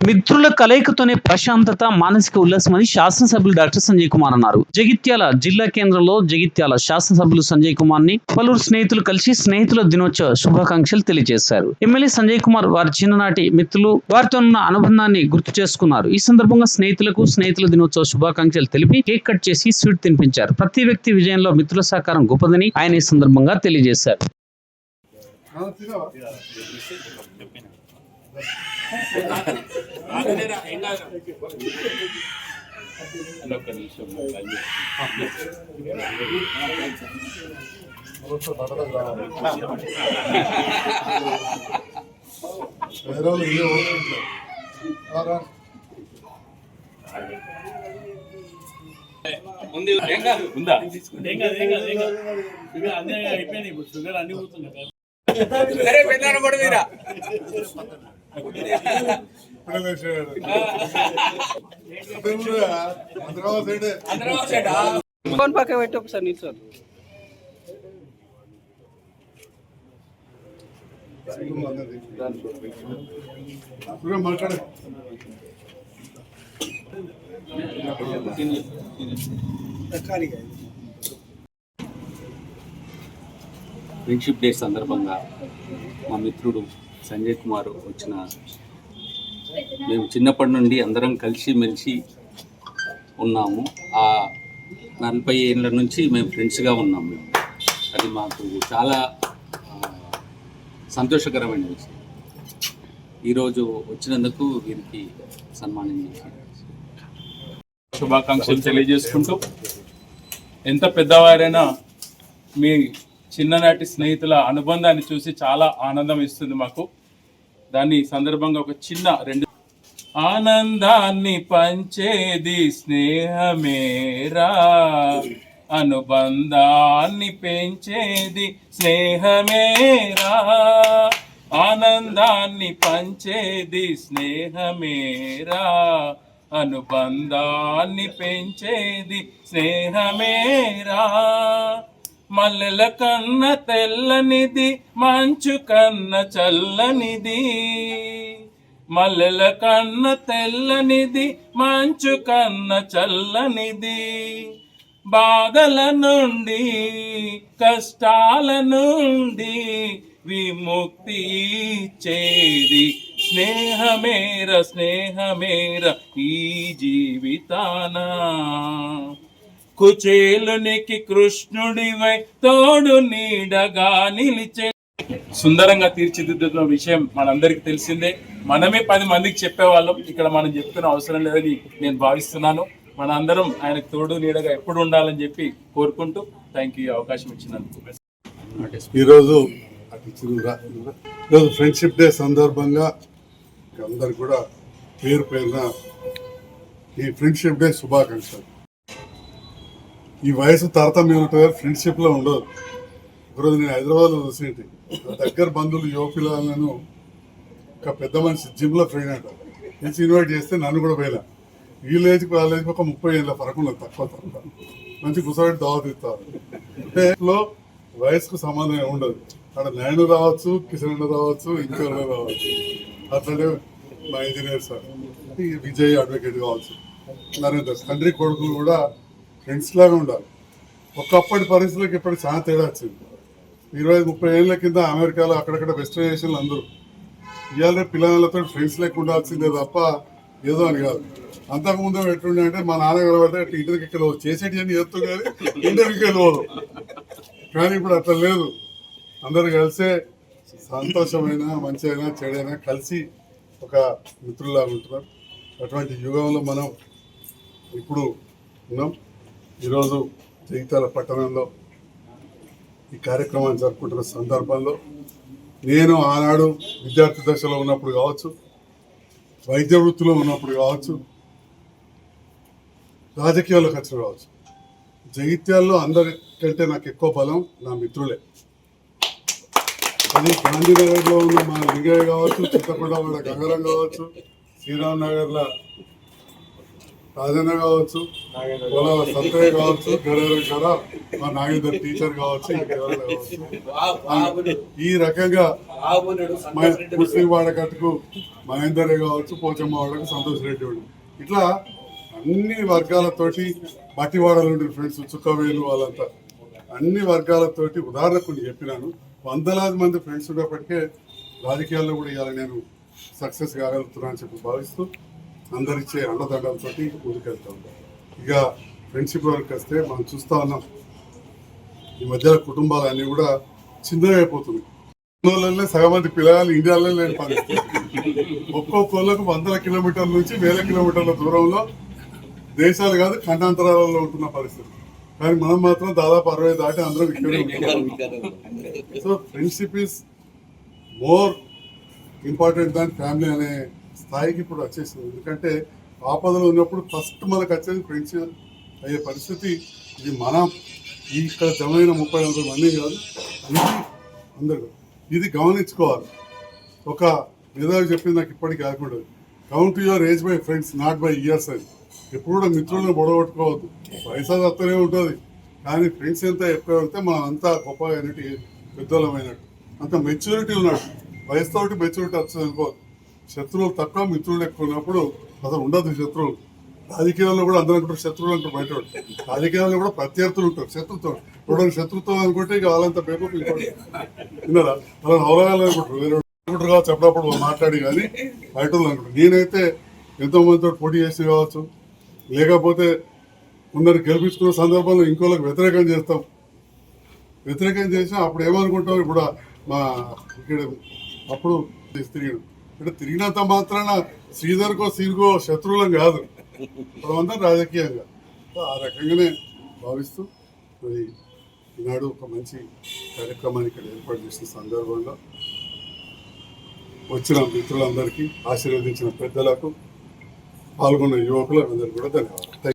మిత్రుల కలయికతోనే ప్రశాంతత మానసిక ఉల్లాసమని శాసనసభ్యులు డాక్టర్ సంజయ్ కుమార్ అన్నారు. జగిత్యాల జిల్లా కేంద్రంలో జగిత్యాల శాసనసభ్యులు సంజయ్ కుమార్ని పలువురు స్నేహితులు కలిసి స్నేహితుల దినోత్సవ శుభాకాంక్షలు తెలియజేశారు. ఎమ్మెల్యే సంజయ్ కుమార్ వారి చిన్ననాటి మిత్రులు వారితో ఉన్న అనుబంధాన్ని గుర్తు చేసుకున్నారు. ఈ సందర్భంగా స్నేహితులకు స్నేహితుల దినోత్సవ శుభాకాంక్షలు తెలిపి కేక్ కట్ చేసి స్వీట్ తినిపించారు. ప్రతి వ్యక్తి విజయంలో మిత్రుల సహకారం గొప్పదని ఆయన ఈ సందర్భంగా తెలియజేశారు. వేరే వాళ్ళు ఇదే ఓడుకుంటారు. రారా. ఉందా అన్నీ అయిపోయినాయి ఇప్పుడు షుగర్ అన్ని పోతున్నాయి సరే లేచాడు. అదే ఊరా? ఫోన్ పక్క పెట్టి ఒకసారి నిల్చోరు సూర్య ఫ్రెండ్షిప్ డే సందర్భంగా మా మిత్రుడు సంజయ్ కుమార్ వచ్చిన మేము చిన్నప్పటి నుండి అందరం కలిసి మెలిసి ఉన్నాము. ఆ నలభై ఏళ్ళ నుంచి మేము ఫ్రెండ్స్గా ఉన్నాము మేము. అది మాకు చాలా సంతోషకరమైన విషయం. ఈరోజు వచ్చినందుకు వీరికి సన్మానం శుభాకాంక్షలు తెలియజేసుకుంటూ ఎంత పెద్దవారైనా మీ చిన్ననాటి స్నేహితుల అనుబంధాన్ని చూసి చాలా ఆనందం ఇస్తుంది మాకు. దాని సందర్భంగా ఒక చిన్న రెండు ఆనందాన్ని పంచేది స్నేహమేరా అనుబంధాన్ని పెంచేది స్నేహమేరా ఆనందాన్ని పంచేది స్నేహమేరా అనుబంధాన్ని పెంచేది స్నేహమేరా మల్లెల కన్న తెల్లనిది మంచు కన్న చల్లనిది. మల్లెల కన్న తెల్లనిది మంచు కన్న చల్లనిది. బాధల నుండి కష్టాల నుండి విముక్తి చేది స్నేహమేర స్నేహమేర ఈ జీవితానా. కుచేలునికి కృష్ణుడివై తోడు నీడగా నిలిచే. సుందరంగా తీర్చిదిద్దుతున్న విషయం మనందరికి తెలిసిందే. మనమే పది మందికి చెప్పేవాళ్ళం. ఇక్కడ మనం చెప్తున్న అవసరం లేదని నేను భావిస్తున్నాను. మన అందరం ఆయనకు తోడు నీడగా ఎప్పుడు ఉండాలని చెప్పి కోరుకుంటూ థ్యాంక్ యూ అవకాశం ఇచ్చినందుకు. ఈరోజు ఈరోజు ఫ్రెండ్షిప్ డే సందర్భంగా అందరు కూడా పేరు పేరున ఈ ఫ్రెండ్షిప్ డే శుభాకాంక్షలు. ఈ వయసు తారతమ్యం ఉంటుంది ఫ్రెండ్షిప్ ఉండదు. ఈరోజు నేను హైదరాబాద్లో చూసేంటి. దగ్గర బంధువులు యువ పిల్లలను ఒక పెద్ద మనిషి జిమ్లో ఫ్రెండ్ అంట. నుంచి ఇన్వైట్ చేస్తే నన్ను కూడా పోయినా. వీళ్ళ ఏజ్కి వాళ్ళ ఏజ్కి ఒక ముప్పై ఏళ్ళ ఫరకు ఉండదు తక్కువ తక్కువ. మంచి కూర్చోబెట్టి దావత్ ఇస్తారు అంటే లో వయసుకు సంబంధం ఉండదు. అక్కడ నేను రావచ్చు కిషన్ రావచ్చు ఇంకెవరు రావచ్చు. అట్లనే మా ఇంజనీర్ సార్. ఈ విజయ్ అడ్వకేట్ కావచ్చు. నరేందర్ తండ్రి కొడుకులు కూడా ఫ్రెండ్స్ లాగా ఉండాలి. ఒకప్పటి పరిస్థితులకు ఇప్పటికి చాలా తేడా వచ్చింది. ఇరవై ముప్పై ఏళ్ళ కింద అమెరికాలో అక్కడక్కడ వెస్టర్నైజేషన్లు అందరూ ఇవాళ పిల్లలతో ఫ్రెండ్స్ లెక్క ఉండాల్సిందే తప్ప ఏదో అని కాదు. అంతకుముందు ఎట్లుండే అంటే మా నాన్నగారు పడితే అట్లా ఇంటికి ఎక్కడ చేసేటి అని చెప్తూ కానీ ఇంటర్కి వెళ్ళిపోదు కానీ ఇప్పుడు అట్లా లేదు. అందరు కలిసే సంతోషమైన మంచి అయినా చెడైనా కలిసి ఒక మిత్రుల్లాగా ఉంటున్నారు అటువంటి యుగంలో మనం ఇప్పుడు ఉన్నాం. ఈరోజు జగిత్యాల పట్టణంలో ఈ కార్యక్రమాన్ని జరుపుకుంటున్న సందర్భంలో నేను ఆనాడు విద్యార్థి దశలో ఉన్నప్పుడు కావచ్చు వైద్య వృత్తిలో ఉన్నప్పుడు కావచ్చు రాజకీయాల్లోకి వచ్చిన కావచ్చు. జగిత్యాల్లో అందరికంటే నాకు ఎక్కువ బలం నా మిత్రులే. అది గాంధీనగర్లో ఉన్న మా లింగయ్య కావచ్చు చిత్తకొండ వాళ్ళ గంగరం కావచ్చు శ్రీరామ్ నగర్లో రాజన్న కావచ్చు సత్తయ్య కావచ్చు. గడేర గడ మా నాగేందర్ టీచర్ కావచ్చు ఈ రకంగా ముస్లిం వాడకట్టుకు మహేందర్ కావచ్చు పోచమ్మ వాడకు సంతోష్ రెడ్డి వాడు. ఇట్లా అన్ని వర్గాలతోటి బట్టివాడలు ఉండే ఫ్రెండ్స్ చుక్కవేలు వాళ్ళంతా. అన్ని వర్గాలతోటి ఉదాహరణకు నేను చెప్పినాను. వందలాది మంది ఫ్రెండ్స్ ఉన్నప్పటికే రాజకీయాల్లో కూడా ఇవాళ నేను సక్సెస్ కాగలుగుతున్నాను అని చెప్పి భావిస్తూ అందరిచ్చే అండదండలతో ముందుకెళ్తాం ఇక ఫ్రెండ్షిప్ వరకు వస్తే మనం చూస్తా ఉన్నాం. ఈ మధ్యలో కుటుంబాలన్నీ కూడా చిన్నగా అయిపోతున్నాయి. సగం మంది పిల్లలు ఇండియాలో లేని పరిస్థితి. ఒక్కో కోళ్ళకు వందల కిలోమీటర్ల నుంచి వేల కిలోమీటర్ల దూరంలో దేశాలు కాదు ఖండాంతరాలలో ఉంటున్న పరిస్థితి. కానీ మనం మాత్రం దాదాపు అరవై దాటి అందరం ఇక్కడే ఉంటున్నాం. So friendship is more important than family అనే స్థాయికి ఇప్పుడు వచ్చేసింది. ఎందుకంటే ఆపదలో ఉన్నప్పుడు ఫస్ట్ మనకు వచ్చేది ఫ్రెండ్స్ అయ్యే పరిస్థితి. ఇది మనం ఈ ఇక్కడ జమైన ముప్పై నలభై మంది కాదు ఇది అందరూ. ఇది గమనించుకోవాలి. ఒక మేధావి చెప్పింది నాకు ఇప్పటికీ కాకుండా count your age by friends not by years అని. ఎప్పుడు కూడా మిత్రులను గొడవట్టుకోవద్దు పైసా వస్తూనే ఉంటుంది. కానీ ఫ్రెండ్స్ ఎంత ఎక్కువ వెళ్తే మనం అంతా గొప్ప అయినట్టు. పెద్దోళమైనట్టు అంత మెచ్యూరిటీ ఉన్నట్టు. వయసుతోటి మెచ్యూరిటీ వస్తుంది అనుకోవద్దు శత్రువులు తక్కువ మిత్రులు ఎక్కువ ఉన్నప్పుడు అసలు ఉండదు శత్రువులు. రాజకీయాల్లో కూడా అందరూ అనుకుంటారు శత్రువులు అంటారు బయట రాజకీయాల్లో కూడా ప్రత్యర్థులు ఉంటారు శత్రుత్వం. ఇప్పుడు శత్రుత్వం అనుకుంటే ఇక వాళ్ళంతా పేపర్ విన్నారా? వాళ్ళని అవగాహాలనుకుంటారు వేరే అనుకుంటారు కావచ్చు అప్పుడప్పుడు మాట్లాడి కానీ బయట అనుకుంటారు. నేనైతే ఎంతో మందితో పోటీ చేసి కావచ్చు లేకపోతే కొందరు గెలిపించుకున్న సందర్భంలో ఇంకోళ్ళకి వ్యతిరేకం చేస్తాం. వ్యతిరేకం చేసినా అప్పుడు ఏమనుకుంటాం? ఇప్పుడు మా ఇక్కడ అప్పుడు తిరిగాడు. ఇక్కడ తిరిగినంత మాత్రాన శ్రీధర్కో సీరుకో శత్రువులం కాదు. మనమంతా రాజకీయంగా. ఆ రకంగానే భావిస్తూ మరి ఈనాడు ఒక మంచి కార్యక్రమాన్ని ఇక్కడ ఏర్పాటు చేసిన సందర్భంగా వచ్చిన మిత్రులందరికీ ఆశీర్వదించిన పెద్దలకు పాల్గొన్న యువకులకు అందరికీ కూడా ధన్యవాదాలు.